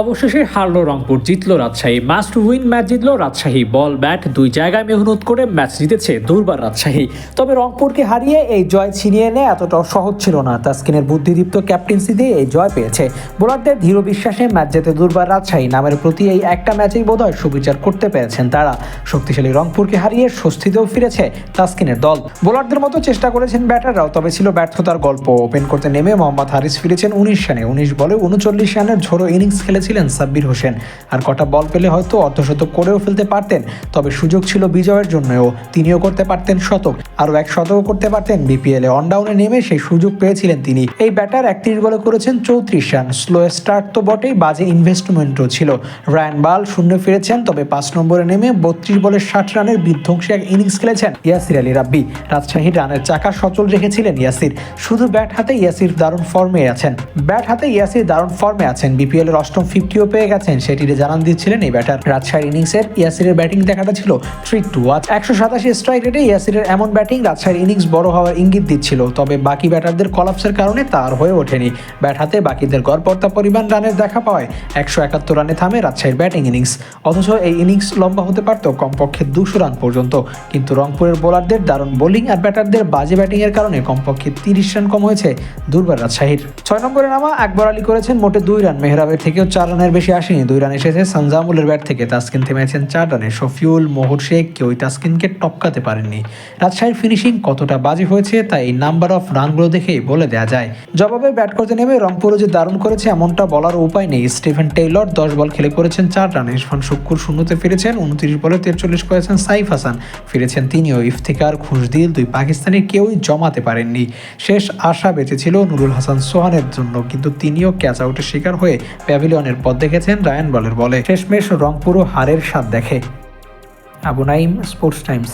অবশেষে হারলো রংপুর, জিতলো Rajshahi. Must win match জিতলো রাজশাহী। বল ব্যাট দুই জায়গায় মেহনত করে ম্যাচ জিতেছে দুর্বার রাজশাহী। তবে রংপুরকে হারিয়ে এই জয় ছিনিয়ে এনে এতটাও সহজ ছিল না। তাস্কিনের বুদ্ধিদীপ্ত ক্যাপ্টেন্সি দিয়ে এই জয় পেয়েছে। বোলারদের ধীর বিশ্বাসে ম্যাচ জেতে দুর্বার রাজশাহী। নামের প্রতি এই একটা ম্যাচেই বোধহয় সুবিচার করতে পেরেছেন তারা। শক্তিশালী রংপুরকে হারিয়ে স্বস্তিতেও ফিরেছে তাস্কিনের দল। বোলারদের মতো চেষ্টা করেছেন ব্যাটাররাও, তবে ছিল ব্যর্থতার গল্প। ওপেন করতে নেমে মোহাম্মদ হারিস ফিরেছেন উনিশ রানে। উনিশ বলে উনচল্লিশ রানের ঝোড়ো ইনিংস খেলেছিলেন সাব্বির হোসেন। আর কটা বল পেলে হয়তো অর্ধশতক করেও ফেলতে পারতেন, তবে সুযোগ ছিল বিজয়ের জন্যও। তিনিও করতে পারতেন শতক, আরও এক শতকও করতে পারতেন বিপিএলে অনডাউনে নেমে সেই সুযোগ পেয়েছিলেন তিনি। এই ব্যাটার একত্রিশ বলে করেছেন চৌত্রিশ রান। স্লো স্টার্ট তো বটেই, বাজে ইনভেস্টমেন্টও ছিল। রায়ান বাল শূন্য ফিরেছেন, তবে পাঁচ নম্বরে নেমে বত্রিশ বলে ষাট রানের বিধ্বংসী এক ইনিংস খেলেছেন ইয়াসির আলী রাব্বি। রাজশাহী রানের চাকা সচল রেখেছিলেন ইয়াসির। শুধু ব্যাট হাতে ইয়াসির দারুণ ফর্মে আছেন। ব্যাট হাতে ইয়াসির দারুণ ফর্মে আছেন বিপিএল এর অষ্টম ফিফটিও পেয়ে গেছেন। সেটিরে জানান দিচ্ছিলেন এই ব্যাটার। রাজশাহীর ইনিংসের ইয়াসিরের ব্যাটিং দেখাটা ছিল ট্রিক টু ওয়াচ একশো সাতাশি স্ট্রাইক রেটে ইয়াসিরের এমন ব্যাটিং রাজশাহীর ইনিংস বড় হওয়ার ইঙ্গিত দিচ্ছিল। তবে বাকি ব্যাটারদের কলাপসের কারণে তার হয়ে ওঠেনি। ব্যাট হাতে বাকিদের গড়পর্তা পরিমাণ রানের দেখা পাওয়ায় একশো একাত্তর রানে থামে রাজশাহীর ব্যাটিং ইনিংস। অথচ এই ইনিংস লম্বা হতে পারত কমপক্ষে দুশো রান পর্যন্ত। কিন্তু রংপুরের বোলারদের দারুণ বোলিং আর ব্যাটারদের বাজে ব্যাটিংয়ের কারণে কমপক্ষে তিরিশ রান কম হয়েছে দুর্বার রাজশাহীর। ছয় নম্বরে নামা আকবর আলী করেছেন মোটে দুই রান। মেহরাবের থেকেও চার রানের বেশি আসেনি, দুই রান এসেছে সঞ্জামুলের ব্যাট থেকে। তাসকিন থেমেছেন চার রানে। শফিউল, মোহর শেখ কেউই তাসকিনকে টপকাতে পারেননি। রাজশাহীর ফিনিশিং কতটা বাজে হয়েছে তা এই নাম্বার অফ রানগুলো দেখেই বলে দেওয়া যায়। জবাবে ব্যাট করতে নেমে রংপুরও যে দারুণ করেছে, এমনটা বলার উপায় নেই। স্টিফেন টেইলর দশ বল খেলে করেছেন চার রান। ইরফান শুক্কুর শূন্যতে ফিরেছেন, উনত্রিশ বলে তেরচল্লিশ করেছেন সাইফ হাসান। ফিরেছেন তিনিও। ইফতিকার, খুশদিল দুই পাকিস্তানি কেউই জমাতে পারেননি। শেষ আশা বেঁচেছিল নুরুল হাসান সোহানের জন্য, কিন্তু তিনিও ক্যাচ আউটের শিকার হয়ে প্যাভিলিয়নের পথ দেখেছেন রায়ান বলের বলে। শেষমেশ রংপুরও হারের স্বাদ দেখে। Abu Naim Sports Times.